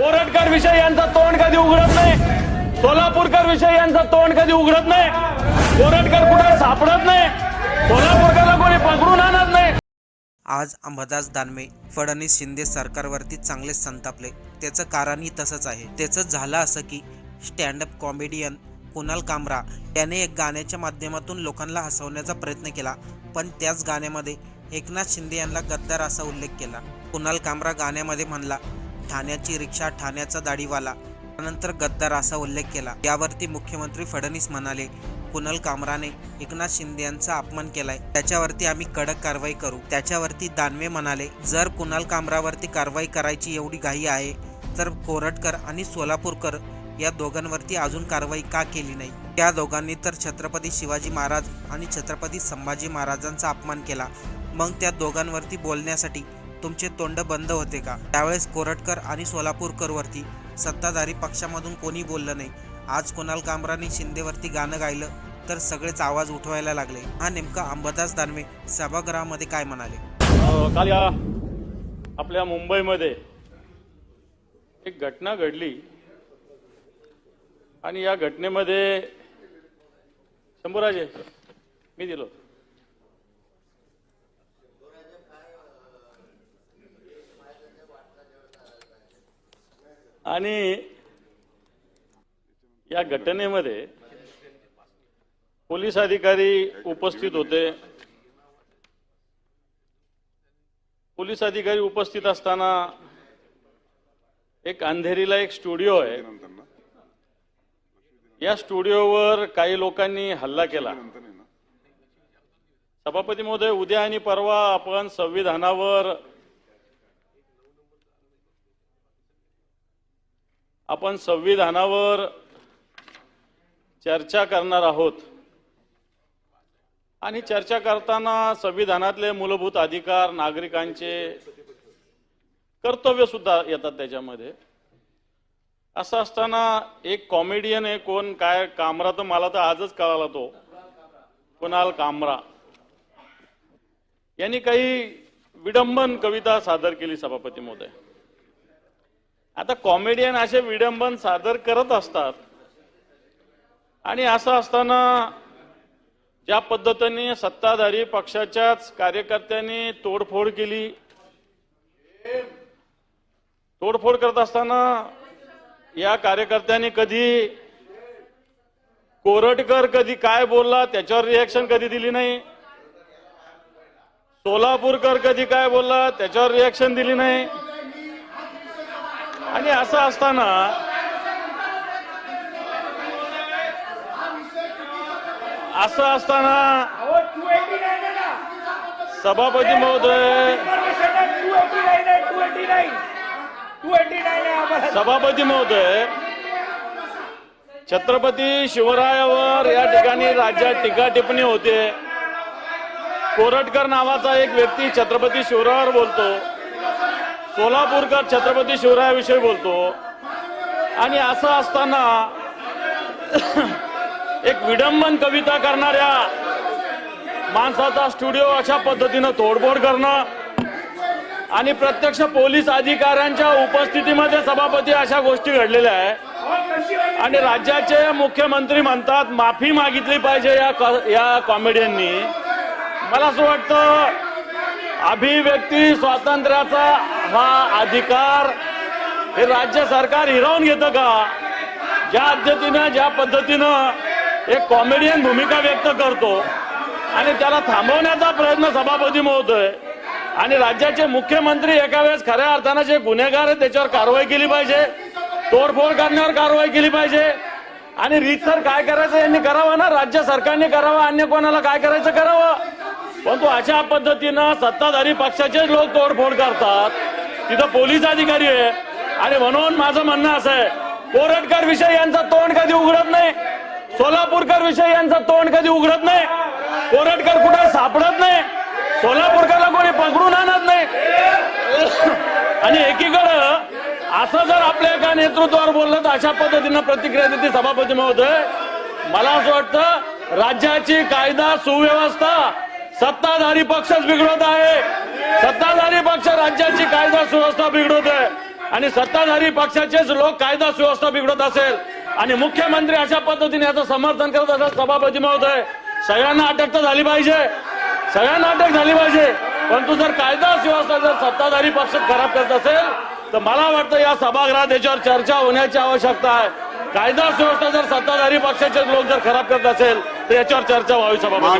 कोरटकर विषय यांचा तोंड कधी उघडत नाही? सोलापूरकर विषय यांचा तोंड कधी उघडत नाही? कोरटकर कुठे सापडत नाही? सोलापूरकरला कोणी पकडून आणत नाही? आज अंबादास दानवे फडणवीस शिंदे सरकारवरती चांगलेच संतापले. त्याचं कारणही तसंच आहे. त्याचं झालं असं की स्टँडअप कॉमेडियन कुणाल कामरा याने एक गाण्याच्या माध्यमातून लोकांना हसवण्याचा प्रयत्न केला पण त्याच गाण्यामध्ये एकनाथ शिंदे यांना गद्दार असा उल्लेख केला. कुणाल कामरा गाण्यामध्ये म्हणला ठाण्याची रिक्षा ठाण्याचा दाढीवाला. त्यानंतर गद्दार असा उल्लेख केला. यावरती मुख्यमंत्री फडणवीस म्हणाले कुणाल कामराने एकनाथ शिंदे यांचा अपमान केलाय. त्याच्यावरती आम्ही कडक कारवाई करू. त्याच्यावरती दानवे म्हणाले जर कुणाल कामरावरती कारवाई करायची एवढी घाई आहे तर कोरटकर आणि सोलापूरकर या दोघांवरती अजून कारवाई का केली नाही त्या दोघांनी तर छत्रपती शिवाजी महाराज आणि छत्रपती संभाजी महाराजांचा अपमान केला. मग त्या दोघांवरती बोलण्यासाठी तुमचे तोंड बंद होते का? त्यावेळेस कोरटकर आणि सोलापूरकरवरती सत्ताधारी पक्षामधून कोणी बोललं नाही. आज कुणाल कामराने शिंदेवरती गाणं गायलं तर सगळेच आवाज उठवायला लागले. हा नेमका अंबादास दानवे सभागृहामध्ये काय म्हणाले? काल या आपल्या मुंबईमध्ये एक घटना घडली. आणि या घटनेमध्ये शंभूराजे मी दिलो आणि या घटनेमध्ये पोलीस अधिकारी उपस्थित होते. पोलीस अधिकारी उपस्थित असताना एक अंधेरीला एक स्टुडिओ आहे. या स्टुडिओवर काही लोकांनी हल्ला केला. सभापती महोदय उद्या आणि परवा आपण संविधानावर आपण संविधानावर चर्चा करणार आहोत. आणि चर्चा करताना संविधानातले मूलभूत अधिकार नागरिकांचे कर्तव्य सुद्धा येतात त्याच्यामध्ये. असं असताना एक कॉमेडियन आहे कोण? काय? कामरा तर मला तर आजच कळाला तो. कुणाल कामरा. यांनी काही विडंबन कविता सादर केली सभापती महोदय. आता कॉमेडियन असे विडंबन सादर करत असतात. आणि असं असताना ज्या पद्धतीने सत्ताधारी पक्षाच्याच कार्यकर्त्यांनी तोडफोड केली तोडफोड करत असताना या कार्यकर्त्यांनी कधी कोरटकर कधी काय बोलला त्याच्यावर रिॲक्शन कधी दिली नाही. सोलापूरकर कधी काय बोलला त्याच्यावर रिॲक्शन दिली नाही. आणि असं असताना असं असताना सभापती महोदय सभापती महोदय छत्रपती शिवरायावर या ठिकाणी राज्यात टीका टिप्पणी होते. कोरटकर नावाचा एक व्यक्ती छत्रपती शिवरायावर बोलतो. सोलापूरकर छत्रपती शिवरायाविषयी बोलतो. आणि असं असताना एक विडंबन कविता करणाऱ्या माणसाचा स्टुडिओ अशा पद्धतीनं तोडफोड करणं आणि प्रत्यक्ष पोलीस अधिकाऱ्यांच्या उपस्थितीमध्ये सभापती अशा गोष्टी घडलेल्या आहे. आणि राज्याचे मुख्यमंत्री म्हणतात माफी मागितली पाहिजे या कॉ- या कॉमेडियननी. मला असं वाटतं अभिव्यक्ती स्वातंत्र्याचा हा अधिकार हे राज्य सरकार हिरावून घेतं का? ज्या पद्धतीनं ज्या पद्धतीनं एक कॉमेडियन भूमिका व्यक्त करतो आणि त्याला थांबवण्याचा प्रयत्न सभापती होतोय आणि राज्याचे मुख्यमंत्री एका वेळेस खऱ्या अर्थानं जे गुन्हेगार आहेत त्याच्यावर कारवाई केली पाहिजे तोडफोड करण्यावर कारवाई केली पाहिजे. आणि रीतसर काय करायचं यांनी करावं ना? राज्य सरकारने करावं अन्य कोणाला काय करायचं करावं? परंतु अशा पद्धतीनं सत्ताधारी पक्षाचेच लोक तोडफोड करतात. तिथं पोलीस अधिकारी आहे. आणि म्हणून माझं म्हणणं असं आहे कोरटकर विषय यांचा तोंड कधी उघडत नाही? सोलापूरकर विषय यांचा तोंड कधी उघडत नाही? कोरटकर कुठे सापडत नाही? सोलापूरकरला कोणी पकडून आणत नाही? आणि एकीकडं असं जर आपल्या एका नेतृत्वावर बोललं तर अशा पद्धतीनं प्रतिक्रिया देते सभापती महोदय. मला असं वाटतं राज्याची कायदा सुव्यवस्था सत्ताधारी पक्षच बिघडत आहे. सत्ताधारी पक्ष राज्याची कायदा सुव्यवस्था बिघडवत आहे आणि सत्ताधारी पक्षाचेच लोक कायदा सुव्यवस्था बिघडत असेल. आणि मुख्यमंत्री अशा पद्धतीने याचं समर्थन करत असेल सभापती आहे सगळ्यांना अटक तर झाली पाहिजे. सगळ्यांना अटक झाली पाहिजे. परंतु जर कायदा सुव्यवस्था जर सत्ताधारी पक्ष खराब करत असेल तर मला वाटतं या सभागृहात याच्यावर चर्चा होण्याची आवश्यकता आहे. कायदा सुव्यवस्था जर सत्ताधारी पक्षाचे लोक जर खराब करत असेल तर याच्यावर चर्चा व्हावी सभापती.